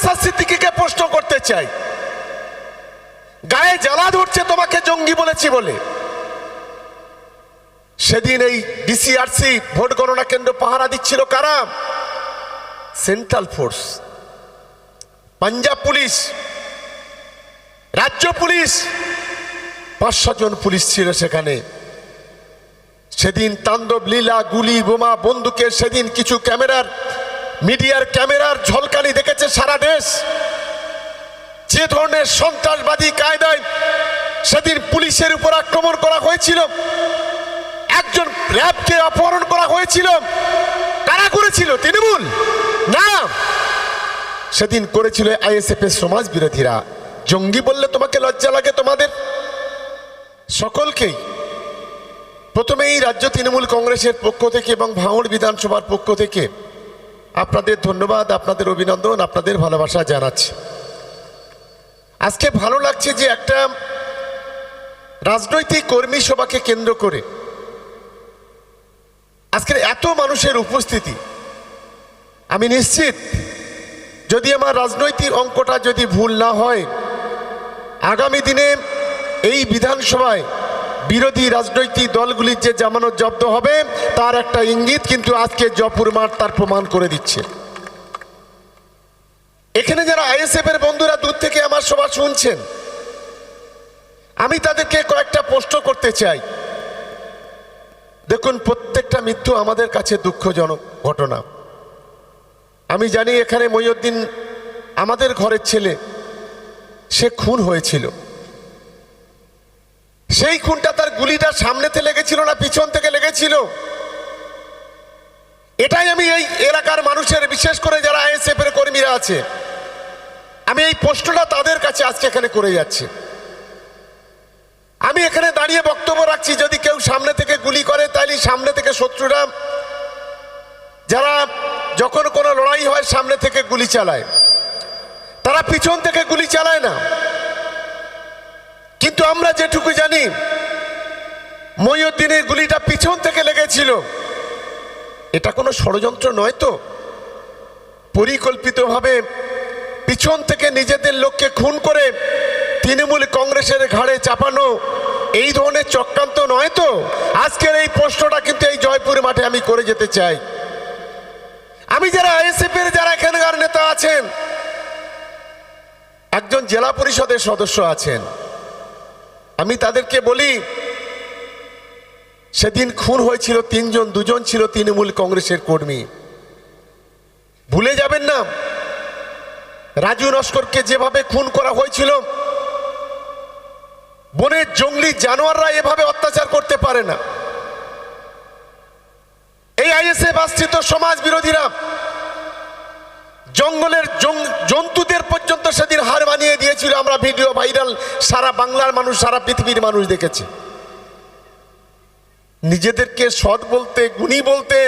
নওসাদ সিদ্দিকিকে প্রশ্ন করতে চাই। গায়ে জ্বালা ধরছে তোমাকে জঙ্গি বলেছি বলে। সেদিন এই ডিসিআরসি ভোট গণনা কেন্দ্র পাহারা দিচ্ছিল কারা? Central force Punjab police. রাজ্য পুলিশ। পাঁচশো জন পুলিশ ছিল সেখানে। সেদিন তাণ্ডব, লীলা, গুলি, বোমা, বন্দুকের সেদিন কিছু ক্যামেরার মিডিয়ার ক্যামেরার ঝলকানি দেখেছে সারা দেশ। যে ধরনের সন্ত্রাসবাদী কায়দায় সেদিন পুলিশের উপর আক্রমণ করা হয়েছিল। একজন র্যাবকে অপহরণ করা হয়েছিল। কারা করেছিল, তৃণমূল? না। সেদিন করেছিল আইএসএফ এর সমাজ বিরোধীরা জঙ্গি বললে তোমাকে লজ্জা লাগে তোমাদের? সকলকেই। প্রথমেই রাজ্য তৃণমূল কংগ্রেসের পক্ষ থেকে এবং ভাঙড় বিধানসভার পক্ষ থেকে আপনাদের ধন্যবাদ, আপনাদের অভিনন্দন, আপনাদের ভালোবাসা জানাচ্ছি। আজকে ভালো লাগছে যে একটা রাজনৈতিক কর্মী সভাকে কেন্দ্র করে আজকের এত মানুষের উপস্থিতি। আমি নিশ্চিত যদি আমার রাজনৈতিক অঙ্কটা যদি ভুল না হয়, আগামী দিনে এই বিধানসভায় বিরোধী রাজনৈতিক দলগুলির যে জামানত জব্দ হবে, তার একটা ইঙ্গিত কিন্তু আজকে জয়পুর মাঠ তার প্রমাণ করে দিচ্ছে। এখানে যারা আইএসএফ এর বন্ধুরা দূর থেকে আমার সভা শুনছেন, আমি তাদেরকে কয়েকটা প্রশ্ন করতে চাই। দেখুন, প্রত্যেকটা মৃত্যু আমাদের কাছে দুঃখজনক ঘটনা। আমি জানি এখানে মহিউদ্দিন আমাদের ঘরের ছেলে, সে খুন হয়েছিল। সেই খুনটা তার গুলিটা সামনেতে লেগেছিল না, পিছন থেকে লেগেছিল। এটাই আমি এই এলাকার মানুষের, বিশেষ করে যারা আইএসএফ এর কর্মীরা আছে, আমি এই প্রশ্নটা তাদের কাছে আজকে এখানে করে যাচ্ছি। আমি এখানে দাঁড়িয়ে বক্তব্য রাখছি, যদি কেউ সামনে থেকে গুলি করে তাহলে সামনে থেকে শত্রুরা, যারা যখন কোনো লড়াই হয়, সামনে থেকে গুলি চালায়। তারা পিছন থেকে গুলি চালায় না। কিন্তু আমরা যেটুকু জানি মহিউদ্দিনের গুলিটা পিছন থেকে লেগেছিল। এটা কোনো ষড়যন্ত্র নয় তো? পরিকল্পিতভাবে পিছন থেকে নিজেদের লোককে খুন করে তৃণমূল কংগ্রেসের ঘাড়ে চাপানো এই ধরনের চক্রান্ত নয় তো? আজকের এই প্রশ্নটা কিন্তু এই জয়পুর মাঠে আমি করে যেতে চাই। আমি যারা আইএসএফ এর যারা এখানকার নেতা আছেন, একজন জেলা পরিষদের সদস্য আছেন। আমি তাদেরকে বলি, সেদিন খুন হয়েছিল তিনজন, দুজন ছিল তৃণমূল কংগ্রেসের কর্মী। ভুলে যাবেন না, রাজু নস্করকে যেভাবে খুন করা হয়েছিল, বনের জঙ্গলি জানোয়াররা এভাবে অত্যাচার করতে পারে না। এই আইএসএফ আশ্রিত সমাজ বিরোধীরা জঙ্গলের জন্তুদের পর্যন্ত সেদিন হার মানিয়ে দিয়েছিল। আমরা ভিডিও ভাইরাল, সারা বাংলার মানুষ, সারা পৃথিবীর মানুষ দেখেছে। নিজেদেরকে সৎ বলতে, গুণী বলতে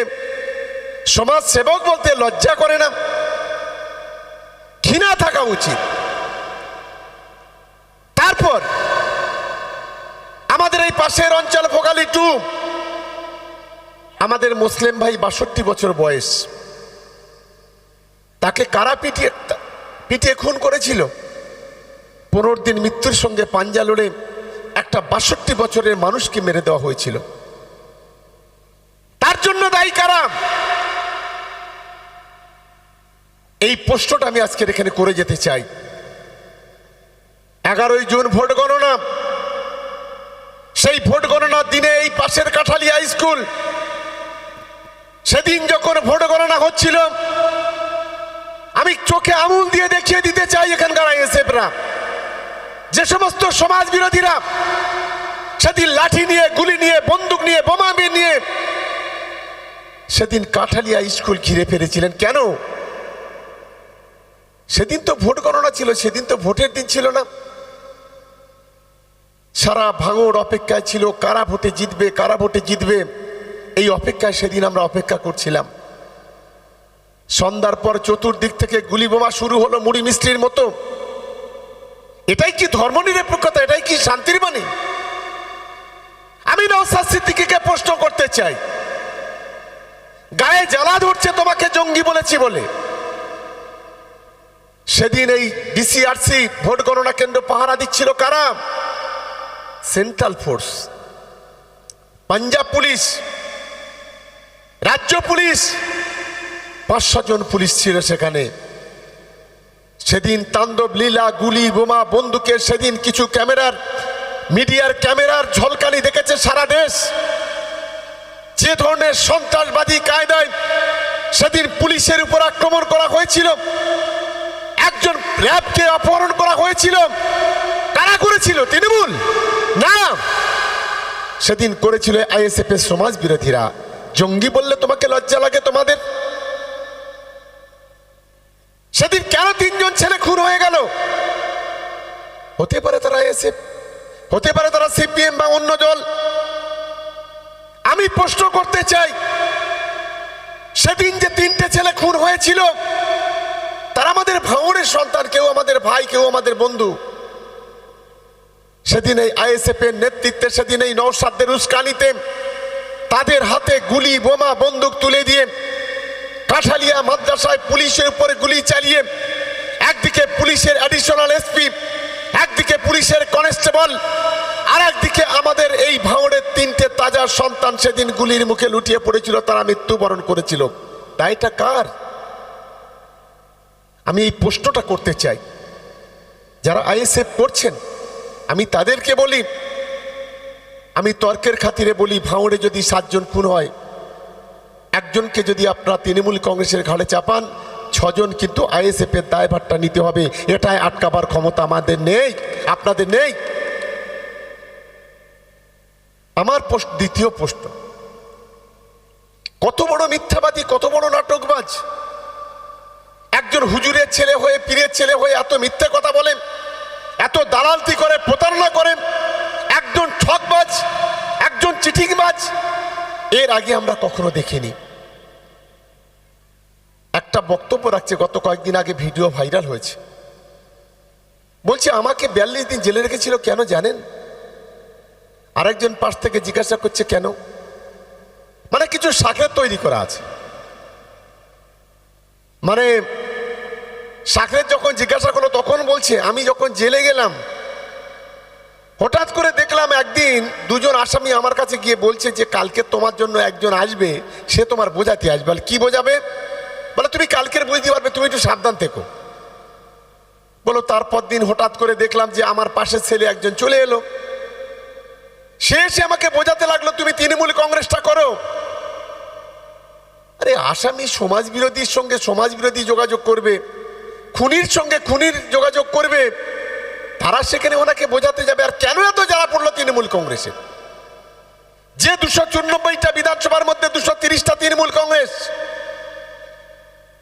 সমাজ সেবক বলতে লজ্জা করে না। ঘৃণা থাকা উচিত। তারপর আমাদের এই পাশের অঞ্চল ফোকালি টু, আমাদের মুসলিম ভাই বাষট্টি বছর বয়স। তাকে কারা পিটিয়ে পিটিয়ে খুন করেছিল? পনেরো দিন মৃত্যুর সঙ্গে পাঞ্জা লড়ে একটা বাষট্টি বছরের মানুষকে মেরে দেওয়া হয়েছিল। তার জন্য দায়ী কারা? এই প্রশ্নটা আমি আজকের এখানে করে যেতে চাই। এগারোই জুন ভোট গণনা। সেই ভোট গণনার দিনে এই পাশের কাঠালিয়া স্কুল। সেদিন যখন ভোট গণনা হচ্ছিল আমি চোখে আঙুল দিয়ে দেখিয়ে দিতে চাই এখানকার আইএসএফরা। যে সমস্ত সমাজ বিরোধীরা সেদিন লাঠি নিয়ে, গুলি নিয়ে, বন্দুক নিয়ে, বোমা নিয়ে সেদিন কাঠালিয়া স্কুল ঘিরে ফেলেছিলেন। কেন? সেদিন তো ভোট গণনা ছিল, সেদিন তো ভোটের দিন ছিল না। সারা ভাঙর অপেক্ষায় ছিল, কারা ভোটে জিতবে, কারা ভোটে জিতবে? এই অপেক্ষায় সেদিন আমরা অপেক্ষা করছিলাম। সন্ধ্যার পর চতুর্দিক থেকে গুলি বোমা শুরু হলো মুড়ি মিস্ত্রির মতো। এটাই কি ধর্মনিরপেক্ষতা? এটাই কি শান্তির বাণী? আমি নওসাদ সিদ্দিকিকে প্রশ্ন করতে চাই। গায়ে জ্বালা ধরছে তোমাকে জঙ্গি বলেছি বলে। সেদিন এই ডিসিআরসি ভোট গণনা কেন্দ্র পাহারা দিচ্ছিল কারা? Central force. পাঞ্জাব পুলিশ। রাজ্য পুলিশ। পাঁচ জন পুলিশ ছিল সেখানে। সেদিন তাণ্ডব, লীলা, গুলি, বোমা, বন্দুকের, সেদিন কিছু ক্যামেরার, মিডিয়ার ক্যামেরার ঝলকানি দেখেছে সারা দেশ। যে ধরনের সন্ত্রাসবাদী কায়দায় সেদিন পুলিশের উপর আক্রমণ করা হয়েছিল। একজন র্যাবকে অপহরণ করা হয়েছিল। কারা করেছিল? তৃণমূল? না। সেদিন করেছিল আইএসএফ এর সমাজ বিরোধীরা জঙ্গি বললে তোমাকে লজ্জা লাগে তোমাদের? সেদিন কেন তিনজন ছেলে খুন হয়ে গেল? হতে পারে তারা আইএসএফ হতে পারে তারা সিপিএম বা অন্য দল। আমি প্রশ্ন করতে চাই, সেদিন যে তিনটে ছেলে খুন হয়েছিল, তারা আমাদের ভাঙনের সন্তান, কেউ আমাদের ভাই, কেউ আমাদের বন্ধু। সেদিন এই আইএসএফ এর নেতৃত্বে, সেদিন এই নৌসাদদের উস্কানিতে তাদের হাতে গুলি, বোমা, বন্দুক তুলে দিয়ে কাঠালিয়া মাদ্রাসায় পুলিশের উপরে গুলি চালিয়ে একদিকে পুলিশের অ্যাডিশনাল এসপি একদিকে পুলিশের কনস্টেবল আর একদিকে আমাদের এই ভাঙড়ের তিনটে তাজা সন্তান সেদিন গুলির মুখে লুটিয়ে পড়েছিল, তারা মৃত্যুবরণ করেছিল। দায়টা কার? আমি এই প্রশ্নটা করতে চাই। যারা আইএসএফ করছেন আমি তাদেরকে বলি, আমি তর্কের খাতিরে বলি, ভাঙড়ে যদি সাতজন খুন হয় একজনকে যদি আপনারা তৃণমূল কংগ্রেসের ঘাড়ে চাপান, ছজন কিন্তু আইএসএফ এর দায়ভারটা নিতে হবে। এটাই আটকাবার ক্ষমতা আমাদের নেই, আপনাদের নেই। আমার দ্বিতীয় প্রশ্ন, কত বড় মিথ্যাবাদী, কত বড় নাটকবাজ? একজন হুজুরের ছেলে হয়ে, পীরের ছেলে হয়ে এত মিথ্যে কথা বলেন এত দালালতি করে প্রতারণা করেন একজন ঠকবাজ একজন চিঠিংবাজ এর আগে আমরা কখনো দেখিনি। একটা বক্তব্য রাখছে, গত কয়েকদিন আগে ভিডিও ভাইরাল হয়েছে। বলছে, আমাকে বিয়াল্লিশ দিন জেলে রেখেছিল কেন জানেন? আরেকজন পাশ থেকে জিজ্ঞাসা করছে, কেন? মানে কিছু শাখের তৈরি করা আছে। মানে শাখের যখন জিজ্ঞাসা করল, তখন বলছে, আমি যখন জেলে গেলাম, হঠাৎ করে দেখলাম একদিন দুজন আসামি আমার কাছে গিয়ে বলছে যে কালকে তোমার জন্য একজন আসবে, সে তোমার বোঝাতে আসবে। কি বোঝাবে? বলে, তুমি কালকের বুঝতে পারবে, তুমি একটু সাবধান থেকো। বলো, তারপর দিন হঠাৎ করে দেখলাম যে আমার পাশের ছেলে একজন চলে এলো। সে এসে আমাকে বোঝাতে লাগল, তুমি তৃণমূল কংগ্রেসটা করো। আরে, আসামি সমাজ বিরোধীর সঙ্গে সমাজ বিরোধী যোগাযোগ করবে, খুনির সঙ্গে খুনির যোগাযোগ করবে তারা সেখানে ওনাকে বোঝাতে যাবে, আর কেন এত যারা পড়ল তৃণমূল কংগ্রেসে? যে দুশো চুরানব্বইটা বিধানসভার মধ্যে দুশো তিরিশটা তৃণমূল কংগ্রেস,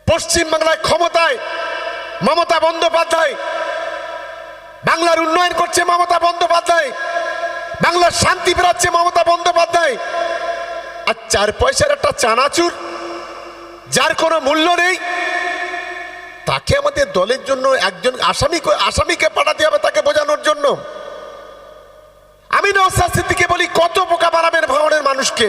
পশ্চিম বাংলায় ক্ষমতায় মমতা বন্দ্যোপাধ্যায়, বাংলার উন্নয়ন করছে মমতা বন্দ্যোপাধ্যায়, বাংলার শান্তি ফেরাচ্ছে মমতা বন্দ্যোপাধ্যায়, আর চার পয়সার একটা চানাচুর, যার কোনো মূল্য নেই তাকে আমাদের দলের জন্য একজন আসামি আসামিকে পাঠাতে হবে তাকে বোঝানোর জন্য। আমি নৌসাদ সিদ্দিকে বলি, কত বোকা বাড়াবেন ভাঙনের মানুষকে?